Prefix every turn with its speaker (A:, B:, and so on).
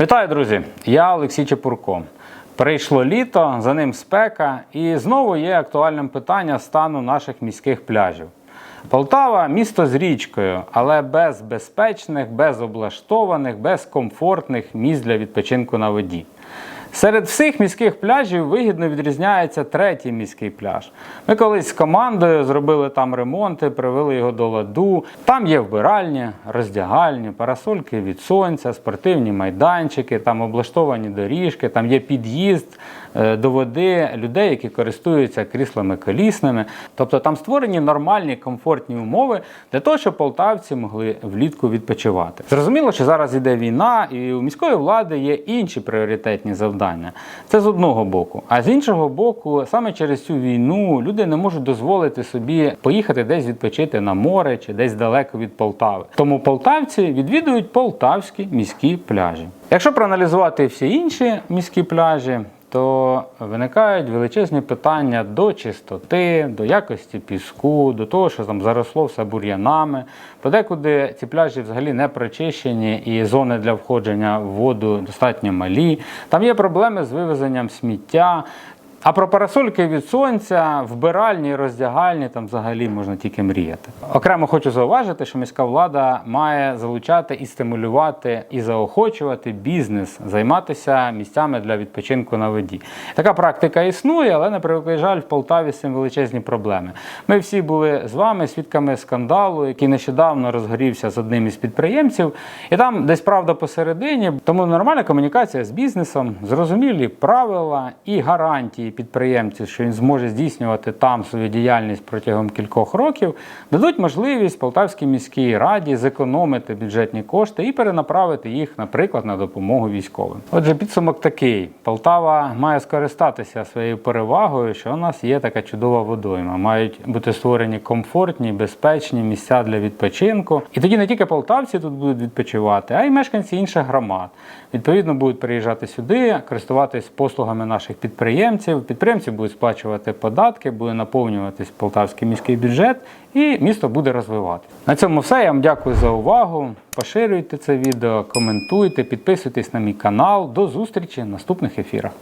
A: Вітаю, друзі! Я Олексій Чепурко. Прийшло літо, за ним спека, і знову є актуальним питання стану наших міських пляжів. Полтава місто з річкою, але без безпечних, без облаштованих, без комфортних місць для відпочинку на воді. Серед всіх міських пляжів вигідно відрізняється третій міський пляж. Ми колись з командою зробили там ремонти, привели його до ладу. Там є вбиральні, роздягальні, парасольки від сонця, спортивні майданчики, там облаштовані доріжки, там є під'їзд е, до води людей, які користуються кріслами колісними. Тобто там створені нормальні комфортні умови для того, щоб полтавці могли влітку відпочивати. Зрозуміло, що зараз іде війна, і у міської влади є інші пріоритетні завдання. Це з одного боку. А з іншого боку, саме через цю війну люди не можуть дозволити собі поїхати десь відпочити на море чи десь далеко від Полтави. Тому полтавці відвідують полтавські міські пляжі. Якщо проаналізувати всі інші міські пляжі, то виникають величезні питання до чистоти, до якості піску, до того, що там заросло все бур'янами. Подекуди ці пляжі взагалі не прочищені і зони для входження в воду достатньо малі. Там є проблеми з вивезенням сміття. А про парасольки від сонця, вбиральні, роздягальні, там взагалі можна тільки мріяти. Окремо хочу зауважити, що міська влада має залучати і стимулювати і заохочувати бізнес займатися місцями для відпочинку на воді. Така практика існує, але на превеликий жаль, в Полтаві з цим величезні проблеми. Ми всі були з вами свідками скандалу, який нещодавно розгорівся з одним із підприємців, і там десь правда посередині. Тому нормальна комунікація з бізнесом, зрозумілі правила і гарантії підприємцю, що він зможе здійснювати там свою діяльність протягом кількох років, дадуть можливість Полтавській міській раді зекономити бюджетні кошти і перенаправити їх, наприклад, на допомогу військовим. Отже, підсумок такий: Полтава має скористатися своєю перевагою, що у нас є така чудова водойма. Мають бути створені комфортні, безпечні місця для відпочинку. І тоді не тільки полтавці тут будуть відпочивати, а й мешканці інших громад. Відповідно, будуть приїжджати сюди, користуватись послугами наших підприємців. Підприємці будуть сплачувати податки, буде наповнюватись полтавський міський бюджет, і місто буде розвиватися. На цьому все. Я вам дякую за увагу. Поширюйте це відео, коментуйте, підписуйтесь на мій канал. До зустрічі в наступних ефірах.